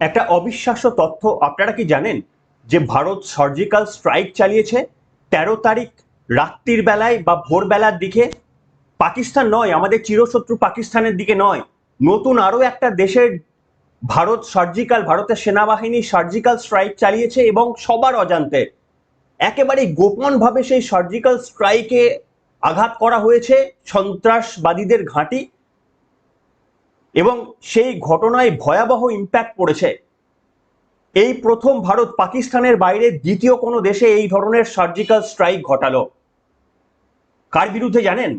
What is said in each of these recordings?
একটা অবিশ্বাস্য তথ্য আপনারা কি জানেন? যে ভারত সার্জিক্যাল স্ট্রাইক চালিয়েছে, তেরো তারিখ রাত্রির বেলায় বা ভোরবেলার দিকে? পাকিস্তান নয়, আমাদের চিরশত্রু পাকিস্তানের দিকে নয়। নতুন আরও একটা দেশের ভারত সার্জিক্যাল ভারতের সেনাবাহিনী সার্জিক্যাল স্ট্রাইক চালিয়েছে এবং সবার অজান্তে একেবারে গোপনভাবে সেই সার্জিক্যাল স্ট্রাইকে আঘাত করা হয়েছে সন্ত্রাসবাদীদের ঘাঁটি। এবং সেই ঘটনায় ভয়াবহ ইম্প্যাক্ট পড়েছে। এই প্রথম ভারত পাকিস্তানের বাইরে দ্বিতীয় কোনো দেশে এই ধরনের সার্জিক্যাল স্ট্রাইক ঘটালো। কার বিরুদ্ধে জানেন?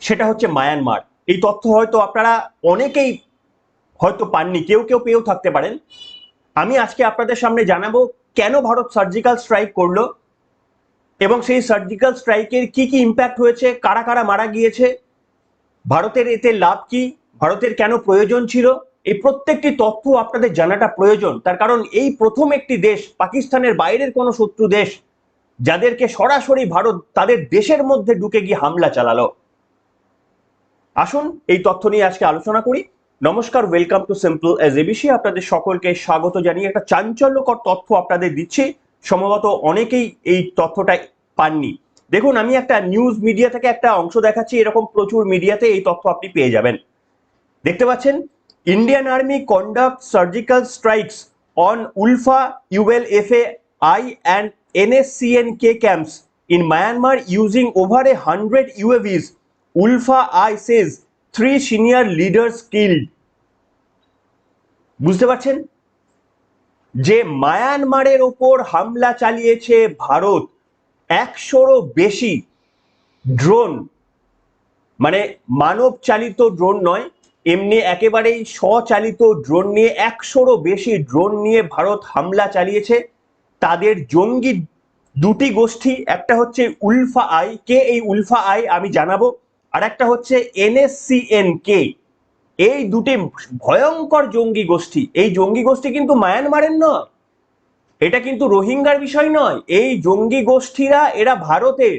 সেটা হচ্ছে মায়ানমার। এই তথ্য হয়তো আপনারা অনেকেই হয়তো পাননি, কেউ কেউ পেয়েও থাকতে পারেন। আমি আজকে আপনাদের সামনে জানাব কেন ভারত সার্জিক্যাল স্ট্রাইক করল এবং সেই সার্জিক্যাল স্ট্রাইকের কি কি ইম্প্যাক্ট হয়েছে, কারা কারা মারা গিয়েছে, ভারতের এতে লাভ কি ভারতের কেন প্রয়োজন ছিল? এই প্রত্যেকটি তথ্য আপনাদের জানাটা প্রয়োজন। তার কারণ এই প্রথম একটি দেশ পাকিস্তানের বাইরের কোনো শত্রু দেশ, যাদেরকে সরাসরি ভারত তাদের দেশের মধ্যে ঢুকে গিয়ে হামলা চালালো। আসুন এই তথ্য নিয়ে আজকে আলোচনা করি। নমস্কার welcome to simple as ABC আপনাদের সকলকে স্বাগত জানিয়ে একটা চাঞ্চল্যকর তথ্য আপনাদের দিচ্ছি। সম্ভবত অনেকেই এই তথ্যটা পাননি। দেখুন, আমি একটা নিউজ মিডিয়া থেকে একটা অংশ দেখাচ্ছি। এরকম প্রচুর মিডিয়াতে এই তথ্য আপনি পেয়ে যাবেন। দেখতে পাচ্ছেন? Indian army conduct surgical strikes on ULFA UL F A I and এনএসসিএনকে camps in Myanmar using over a hundred UAVs ULFA I says three senior leaders killed বুঝতে পারছেন? যে মায়ানমারের ওপর হামলা চালিয়েছে ভারত, একশোরও বেশি ড্রোন মানে মানব চালিত ড্রোন নয় এমনি একেবারেই স্বচালিত ড্রোন নিয়ে, একশোরও বেশি ড্রোন নিয়ে ভারত হামলা চালিয়েছে। তাদের জঙ্গি দুটি গোষ্ঠী, একটা হচ্ছে উলফা আই। কে এই উলফা আই আমি জানাব। আর একটা হচ্ছে এনএসসিএন কে এই দুটি ভয়ঙ্কর জঙ্গি গোষ্ঠী। এই জঙ্গি গোষ্ঠী কিন্তু মায়ানমারের নয়। এটা কিন্তু রোহিঙ্গার বিষয় নয়। এই জঙ্গি গোষ্ঠীরা, এরা ভারতের।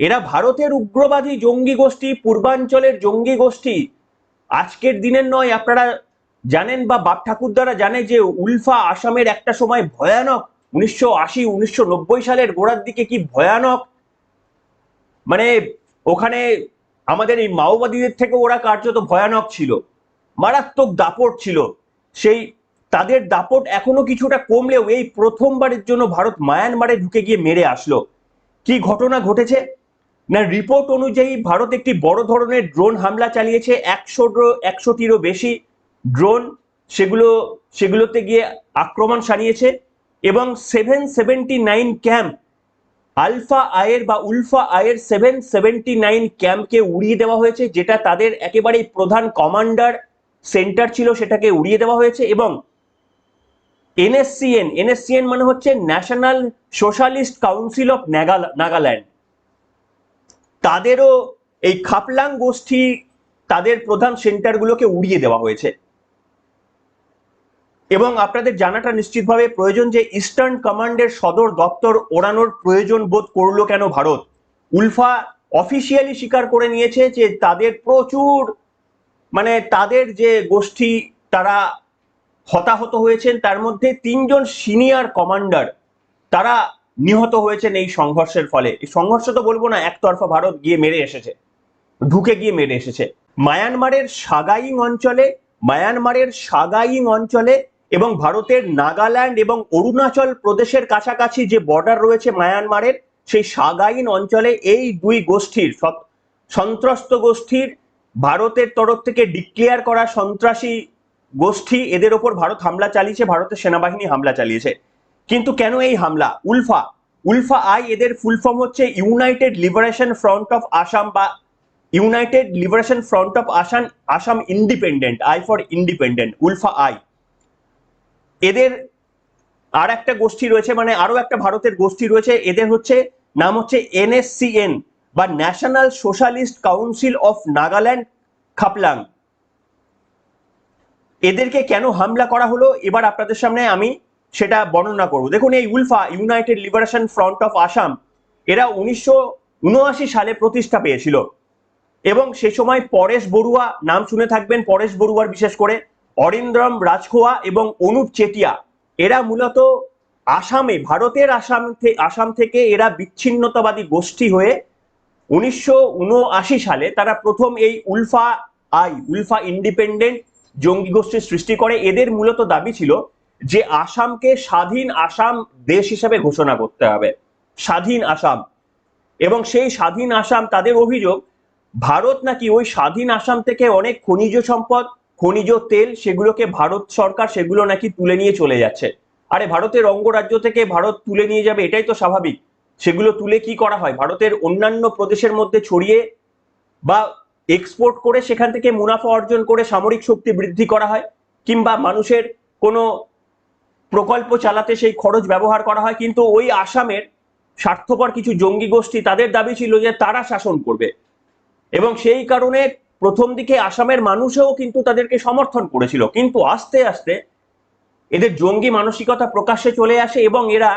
এরা ভারতের উগ্রবাদী জঙ্গি গোষ্ঠী, পূর্বাঞ্চলের জঙ্গি গোষ্ঠী। আজকের দিনের নয়, আপনারা জানেন বা বাপ ঠাকুর দ্বারা জানে যে উলফা আসামের একটা সময় ভয়ানক উনিশশো আশি, উনিশশো সালের গোড়ার দিকে কি ভয়ানক? মানে ওখানে আমাদের এই মাওবাদীদের থেকে ওরা কার্যত ভয়ানক ছিল। মারাত্মক দাপট ছিল। সেই তাদের দাপট এখনও কিছুটা কমলেও এই প্রথমবারের জন্য ভারত মায়ানমারে ঢুকে গিয়ে মেরে আসলো। কি ঘটনা ঘটেছে? না রিপোর্ট অনুযায়ী ভারত একটি বড় ধরনের ড্রোন হামলা চালিয়েছে। একশো একশোটিরও বেশি ড্রোন সেগুলো, সেগুলোতে গিয়ে আক্রমণ সারিয়েছে এবং সেভেন সেভেন্টি নাইন ক্যাম্প আলফা আয়ের বা উলফা আয়ের সেভেন সেভেন্টি নাইন ক্যাম্পকে উড়িয়ে দেওয়া হয়েছে, যেটা তাদের একেবারেই প্রধান কমান্ডার সেন্টার ছিল, সেটাকে উড়িয়ে দেওয়া হয়েছে এবং এনএসসিএন এনএসসিএন মানে হচ্ছে National Socialist Council of Nagaland তাদেরও এই খাপলাং গোষ্ঠী তাদের প্রধান সেন্টারগুলোকে উড়িয়ে দেওয়া হয়েছে। এবং আপনাদের জানাটা নিশ্চিতভাবে প্রয়োজন যে ইস্টার্ন কমান্ডের সদর দপ্তর ওড়ানোর প্রয়োজন বোধ করল কেন ভারত? উলফা অফিসিয়ালি স্বীকার করে নিয়েছে যে তাদের প্রচুর মানে তাদের যে গোষ্ঠী তারা হতাহত হয়েছেন, তার মধ্যে তিনজন সিনিয়র কমান্ডার, তারা নিহত হয়েছেন এই সংঘর্ষের ফলে। সংঘর্ষ তো বলব না, একতরফা ভারত গিয়ে মেরে এসেছে। ঢুকে গিয়ে মেরে এসেছে। মায়ানমারের সাগাইং অঞ্চলে, মায়ানমারের সাগাইং অঞ্চলে এবং ভারতের নাগাল্যান্ড এবং অরুণাচল প্রদেশের কাছাকাছি যে বর্ডার রয়েছে মায়ানমারের, সেই সাগাইন অঞ্চলে এই দুই গোষ্ঠীর সন্ত্রস্ত গোষ্ঠীর ভারতের তরফ থেকে ডিক্লেয়ার করা সন্ত্রাসী গোষ্ঠী, এদের ওপর ভারত হামলা চালিয়েছে, ভারতের সেনাবাহিনী হামলা চালিয়েছে। কিন্তু কেন এই হামলা? উলফা উলফা আই এদের ফুল ফর্ম হচ্ছে United Liberation Front of Assam বা United Liberation Front of Assam Assam Independent I for Independent ULFA I. এদের আর একটা গোষ্ঠী রয়েছে মানে আরও একটা ভারতের গোষ্ঠী রয়েছে, এদের হচ্ছে নাম হচ্ছে এনএসসিএন বা National Socialist Council of Nagaland Khaplang এদেরকে কেন হামলা করা হলো? এবার আপনাদের সামনে আমি সেটা বর্ণনা করব। দেখুন, এই ULFA United Liberation Front of Assam, এরা উনিশশো উনআশি সালে প্রতিষ্ঠা পেয়েছিল। এবং সে সময় পরেশ বড়ুয়া, নাম শুনে থাকবেন, পরেশ বড়ুয়ার বিশেষ করে অরিন্দ্রম রাজখোয়া এবং অনুপ চেটিয়া, এরা মূলত আসামে, ভারতের আসাম আসাম থেকে এরা বিচ্ছিন্নতাবাদী গোষ্ঠী হয়ে উনিশশো উনআশি সালে তারা প্রথম এই উলফা আই, উলফা ইন্ডিপেন্ডেন্ট জঙ্গি গোষ্ঠীর সৃষ্টি করে। এদের মূলত দাবি ছিল যে আসামকে স্বাধীন আসাম দেশ হিসেবে ঘোষণা করতে হবে। স্বাধীন আসাম। এবং সেই স্বাধীন আসাম তাদের অভিযোগ, ভারত নাকি ওই স্বাধীন আসাম থেকে অনেক খনিজ সম্পদ, খনিজ তেল সেগুলোকে ভারত সরকার সেগুলো নাকি তুলে নিয়ে চলে যাচ্ছে। আরে ভারতের অঙ্গরাজ্য থেকে ভারত তুলে নিয়ে যাবে, এটাই তো স্বাভাবিক। সেগুলো তুলে কি করা হয়? ভারতের অন্যান্য প্রদেশের মধ্যে ছড়িয়ে বা এক্সপোর্ট করে সেখান থেকে মুনাফা অর্জন করে সামরিক শক্তি বৃদ্ধি করা হয়? কিংবা মানুষের কোনো প্রকল্প চালাতে সেই খরচ ব্যবহার করা হয়, কিন্তু ওই আসামের স্বার্থপর কিছু জঙ্গি গোষ্ঠী তাদের দাবি ছিল যে তারা শাসন করবে। এবং সেই কারণে প্রথম দিকে আসামের মানুষেও কিন্তু তাদেরকে সমর্থন করেছিল। কিন্তু আস্তে আস্তে এদের জঙ্গি মানসিকতা প্রকাশ্যে চলে আসে এবং এরা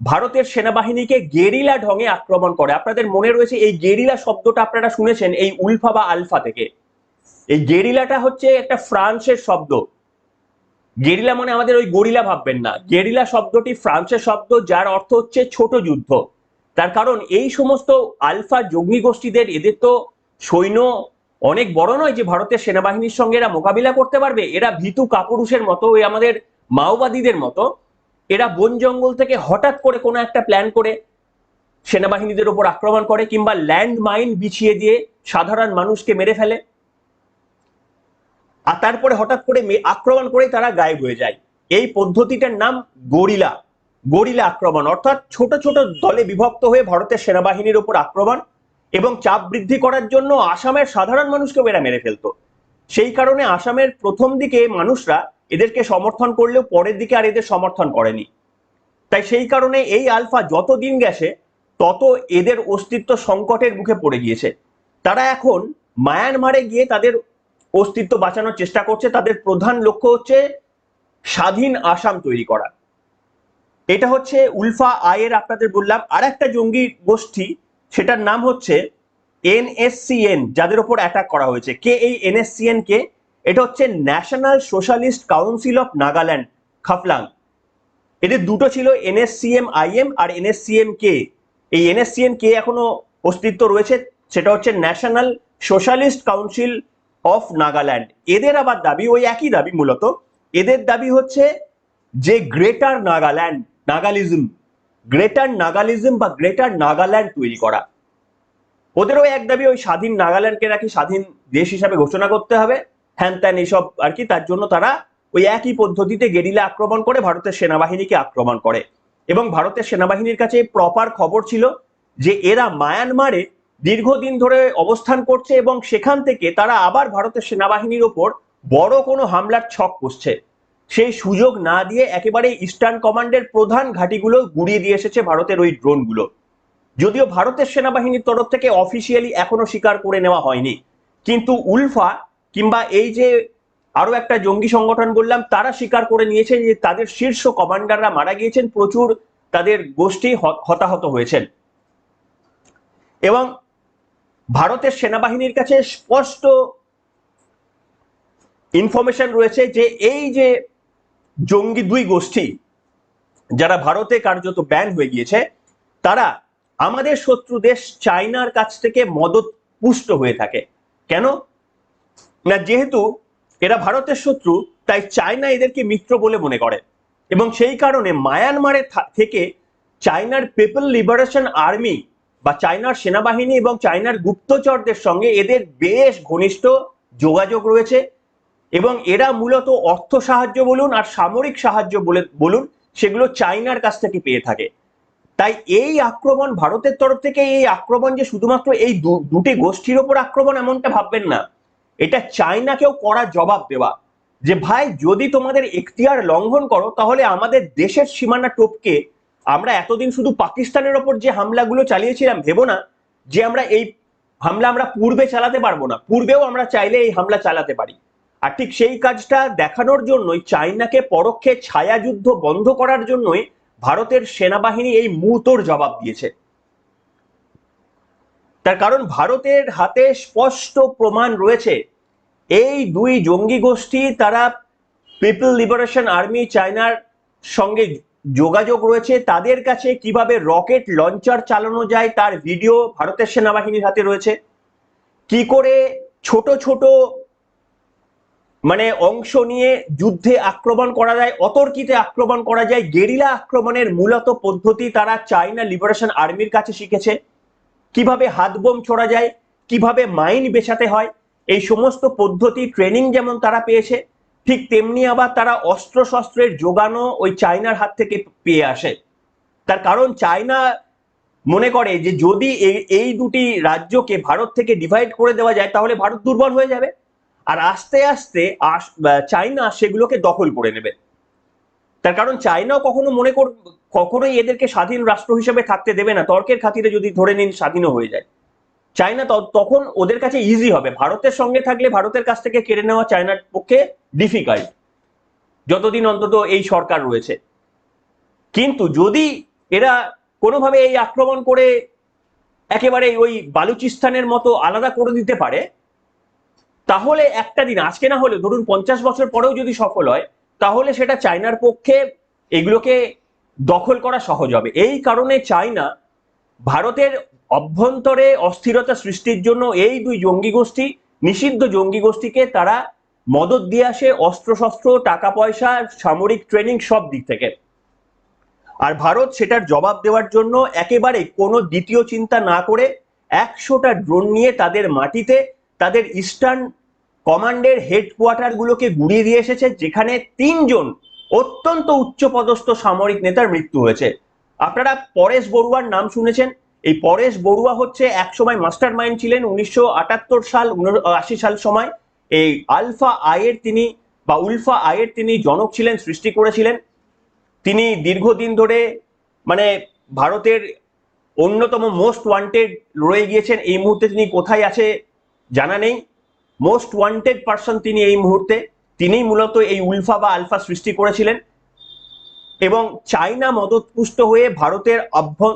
ভারতের সেনাবাহিনীকে গেরিলা ঢঙে আক্রমণ করে। আপনাদের মনে রয়েছে এই গেরিলা শব্দটা আপনারা শুনেছেন এই উলফা বা আলফা থেকে। এই গেরিলাটা হচ্ছে একটা ফ্রান্সের শব্দ। গেরিলা মানে আমাদের ওই গরিলা ভাববেন না। গেরিলা শব্দটি ফ্রান্সের শব্দ, যার অর্থ হচ্ছে ছোট যুদ্ধ। তার কারণ এই সমস্ত আলফা জঙ্গি গোষ্ঠীদের, এদের তো সৈন্য অনেক বড় নয় যে ভারতের সেনাবাহিনীর সঙ্গে এরা মোকাবিলা করতে পারবে। এরা ভীতু কাপুরুষের মতো ওই আমাদের মাওবাদীদের মতো। এরা বন জঙ্গল থেকে হঠাৎ করে কোনো একটা প্ল্যান করে সেনাবাহিনীদের উপর আক্রমণ করে কিংবা ল্যান্ড মাইন বিছিয়ে দিয়ে সাধারণ মানুষকে মেরে ফেলে। আর তারপরে হঠাৎ করে আক্রমণ করে তারা গায়েব হয়ে যায়। এই পদ্ধতিটার নাম গরিলা। গরিলা আক্রমণ। অর্থাৎ ছোট ছোট দলে বিভক্ত হয়ে ভারতের সেনাবাহিনীর উপর আক্রমণ এবং চাপ বৃদ্ধি করার জন্য আসামের সাধারণ মানুষকেও এরা মেরে ফেলতো। সেই কারণে আসামের প্রথম দিকে মানুষরা এদেরকে সমর্থন করলেও পরের দিকে আর এদের সমর্থন করেনি। তাই সেই কারণে এই আলফা যত দিন গেছে, তত এদের অস্তিত্ব সংকটের মুখে পড়ে গিয়েছে। তারা এখন মায়ানমারে গিয়ে তাদের অস্তিত্ব বাঁচানোর চেষ্টা করছে, তাদের প্রধান লক্ষ্য হচ্ছে স্বাধীন আসাম তৈরি করা। এটা হচ্ছে উলফা আয়ের আপনাদের বললাম আর একটা জঙ্গি গোষ্ঠী, সেটার নাম হচ্ছে এনএসসিএন, যাদের ওপর অ্যাটাক করা হয়েছে। কে এই এনএসসিএন কে? এটা হচ্ছে National Socialist Council of Nagaland Khaplang এদের দুটো ছিল এনএসসিএম, আইএম আর এনএসসিএম কে। এই এনএসসিএন কে এখনও অস্তিত্ব রয়েছে, সেটা হচ্ছে National Socialist Council of Nagaland এদের আবার দাবি ওই একই দাবি মূলত। এদের দাবি হচ্ছে যে greater Nagaland Nagalism greater Nagalism বা গ্রেটার নাগাল্যান্ড তৈরি করা। ওদেরও এক দাবি ওই স্বাধীন নাগাল্যান্ডকে নাকি স্বাধীন দেশ হিসাবে ঘোষণা করতে হবে। হ্যান ত্যান এইসব আর কি, তার জন্য তারা ওই একই পদ্ধতিতে গেরিলা আক্রমণ করে ভারতের সেনাবাহিনীকে আক্রমণ করে। এবং ভারতের সেনাবাহিনীর কাছে প্রপার খবর ছিল যে এরা মায়ানমারে দীর্ঘদিন ধরে অবস্থান করছে এবং সেখান থেকে তারা আবার ভারতের সেনাবাহিনীর ওপর বড় কোনো হামলার ছক কষছে সেই সুযোগ না দিয়ে একেবারে ইস্টার্ন কমান্ডের প্রধান ঘাঁটিগুলো গুড়িয়ে দিয়ে এসেছে ভারতের ওই ড্রোনগুলো। যদিও ভারতের সেনাবাহিনীর তরফ থেকে অফিসিয়ালি এখনও স্বীকার করে নেওয়া হয়নি। কিন্তু উলফা কিংবা এই যে আরও একটা জঙ্গি সংগঠন বললাম, তারা স্বীকার করে নিয়েছে যে তাদের শীর্ষ কমান্ডাররা মারা গিয়েছেন, প্রচুর তাদের গোষ্ঠী হতাহত হয়েছেন। এবং ভারতের সেনাবাহিনীর কাছে স্পষ্ট ইনফরমেশন রয়েছে যে এই যে জঙ্গি দুই গোষ্ঠী যারা ভারতে কার্যত ব্যান হয়ে গিয়েছে, তারা আমাদের শত্রু দেশ চায়নার কাছ থেকে মদত পুষ্ট হয়ে থাকে। কেন? না, যেহেতু এরা ভারতের শত্রু, তাই চায়না এদেরকে মিত্র বলে মনে করে। এবং সেই কারণে মায়ানমারে থেকে চায়নার পিপল লিবারেশন আর্মি বা চায়নার সেনাবাহিনী এবং চায়নার গুপ্তচরদের সঙ্গে এদের বেশ ঘনিষ্ঠ যোগাযোগ রয়েছে এবং এরা মূলত অর্থ সাহায্য বলুন আর সামরিক সাহায্য বলে বলুন সেগুলো চায়নার কাছ থেকে পেয়ে থাকে। তাই এই আক্রমণ ভারতের তরফ থেকে এই আক্রমণ যে শুধুমাত্র এই দুটি গোষ্ঠীর ওপর আক্রমণ এমনটা ভাববেন না। এটা চায়নাকেও করা জবাব দেওয়া যে, ভাই, যদি তোমাদের এখতিয়ার লঙ্ঘন করো, তাহলে আমাদের দেশের সীমানা টপকে আমরা এতদিন শুধু পাকিস্তানের ওপর যে হামলাগুলো চালিয়েছিলাম, ভেবো না যে আমরা এই হামলা আমরা পূর্বে চালাতে পারব না। পূর্বেও আমরা চাইলে এই হামলা চালাতে পারি। আর ঠিক সেই কাজটা দেখানোর জন্যই চায়নাকে পরোক্ষে ছায়াযুদ্ধ বন্ধ করার জন্যই ভারতের সেনাবাহিনী এই মুহূর্তর জবাব দিয়েছে। তার কারণ ভারতের হাতে স্পষ্ট প্রমাণ রয়েছে। এই দুই জঙ্গি গোষ্ঠী, তারা পিপল লিবারেশন আর্মি, চায়নার সঙ্গে যোগাযোগ রয়েছে। তাদের কাছে কীভাবে রকেট লঞ্চার চালানো যায় তার ভিডিও ভারতের সেনাবাহিনীর হাতে রয়েছে। কি করে ছোট ছোট মানে অংশ নিয়ে যুদ্ধে আক্রমণ করা যায়, অতর্কিতে আক্রমণ করা যায়, গেরিলা আক্রমণের মূলত পদ্ধতি তারা চায়না লিবারেশন আর্মির কাছে শিখেছে। কীভাবে হাত বোম ছোড়া যায়, কীভাবে মাইন বেছাতে হয়, এই সমস্ত পদ্ধতি, ট্রেনিং যেমন তারা পেয়েছে ঠিক তেমনি আবার তারা অস্ত্র শস্ত্রের যোগানো ওই চায়নার হাত থেকে পেয়ে আসে। তার কারণ চায়না মনে করে যে যদি এই- দুটি রাজ্যকে ভারত থেকে ডিভাইড করে দেওয়া যায়, তাহলে ভারত দুর্বল হয়ে যাবে। আর আস্তে আস্তে আস- চায়না সেগুলোকে দখল করে নেবে। তার কারণ চায়নাও কখনো মনে কর, কখনোই এদেরকে স্বাধীন রাষ্ট্র হিসেবে থাকতে দেবে না। তর্কের খাতিরে যদি ধরে নিন, স্বাধীনও হয়ে যায়। চায়না তখন ওদের কাছে ইজি হবে। ভারতের সঙ্গে থাকলে ভারতের কাছ থেকে কেড়ে নেওয়া চায়নার পক্ষে ডিফিকাল্ট যতদিন অন্তত এই সরকার রয়েছে। কিন্তু যদি এরা কোনোভাবে এই আক্রমণ করে একেবারে ওই বালুচিস্তানের মতো আলাদা করে দিতে পারে, তাহলে একটা দিন, আজকে না হলে, ধরুন পঞ্চাশ বছর পরেও যদি সফল হয়, তাহলে সেটা চায়নার পক্ষে এগুলোকে দখল করা সহজ হবে। এই কারণে চায়না ভারতের অভ্যন্তরে অস্থিরতা সৃষ্টির জন্য এই দুই জঙ্গি গোষ্ঠী, নিষিদ্ধ জঙ্গি গোষ্ঠীকে তারা মদত দিয়ে আসে অস্ত্রশস্ত্র টাকা পয়সা সামরিক ট্রেনিং সব দিক থেকে। আর ভারত সেটার জবাব দেওয়ার জন্য একেবারে কোনো দ্বিতীয় চিন্তা না করে একশোটা ড্রোন নিয়ে তাদের মাটিতে তাদের ইস্টার্ন কমান্ডের হেডকোয়ার্টার গুলোকে গুড়িয়ে দিয়ে এসেছে, যেখানে তিনজন অত্যন্ত উচ্চপদস্থ সামরিক নেতার মৃত্যু হয়েছে। আপনারা পরেশ বড়ুয়ার নাম শুনেছেন? এই পরেশ বড়ুয়া হচ্ছে একসময় মাস্টার মাইন্ড ছিলেন উনিশশো আটাত্তর সাল আশি সাল সময়। এই আলফা আয়ের তিনি বা উলফা আয়ের তিনি জনক ছিলেন, সৃষ্টি করেছিলেন। তিনি দীর্ঘদিন ধরে মানে ভারতের অন্যতম মোস্ট ওয়ান্টেড রয়ে গিয়েছেন। এই মুহূর্তে তিনি কোথায় আছে জানা নেই। মোস্ট ওয়ান্টেড পার্সন তিনি এই মুহূর্তে। তিনিই মূলত এই উলফা বা আলফা সৃষ্টি করেছিলেন। এবং চায়না মদতপুষ্ট হয়ে ভারতের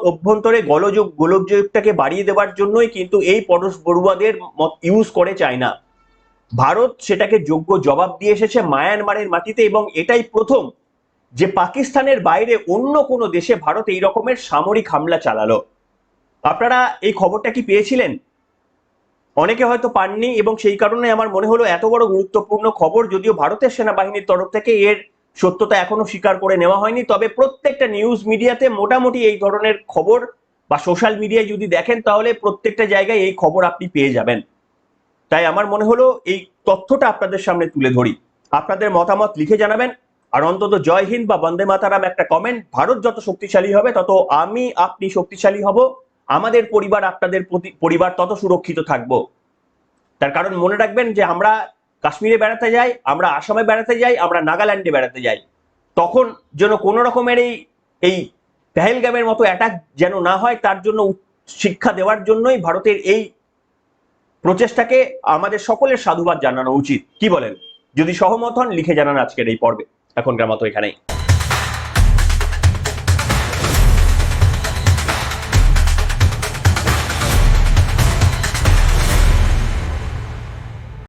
অভ্যন্তরে গোলযোগ গোলকযোগটাকে বাড়িয়ে দেওয়ার জন্যই কিন্তু এই পরশ বড়ুয়াদের ইউজ করে চায়না ভারত সেটাকে যোগ্য জবাব দিয়ে এসেছে মায়ানমারের মাটিতে এবং এটাই প্রথম যে পাকিস্তানের বাইরে অন্য কোনো দেশে ভারত এই রকমের সামরিক হামলা চালালো। আপনারা এই খবরটা কি পেয়েছিলেন? অনেকে হয়তো পাননি এবং সেই কারণে আমার মনে হলো এত বড় গুরুত্বপূর্ণ খবর যদিও ভারতের সেনাবাহিনীর তরফ থেকে এর সত্যতা এখনও স্বীকার করে নেওয়া হয়নি। তবে প্রত্যেকটা নিউজ মিডিয়াতে মোটামুটি এই ধরনের খবর বা সোশ্যাল মিডিয়ায় যদি দেখেন, তাহলে প্রত্যেকটা জায়গায় এই খবর আপনি পেয়ে যাবেন। তাই আমার মনে হলো এই তথ্যটা আপনাদের সামনে তুলে ধরি। আপনাদের মতামত লিখে জানাবেন। আর অন্তত জয় হিন্দ বা বন্দে মাতারাম একটা কমেন্ট ভারত যত শক্তিশালী হবে, তত আমি, আপনি শক্তিশালী হব। আমাদের পরিবার, আপনাদের পরিবার তত সুরক্ষিত থাকব। তার কারণ মনে রাখবেন যে আমরা কাশ্মীরে বেড়াতে যাই, আমরা আসামে বেড়াতে যাই, আমরা নাগাল্যান্ডে বেড়াতে যাই। তখন যেন কোনো রকমের এই এই পেহেলগামের মতো অ্যাটাক যেন না হয়, তার জন্য শিক্ষা দেওয়ার জন্যই ভারতের এই প্রচেষ্টাকে আমাদের সকলের সাধুবাদ জানানো উচিত। কি বলেন? যদি সহমত হন, লিখে জানান আজকের এই পর্বে। এখনকার মতো এখানেই।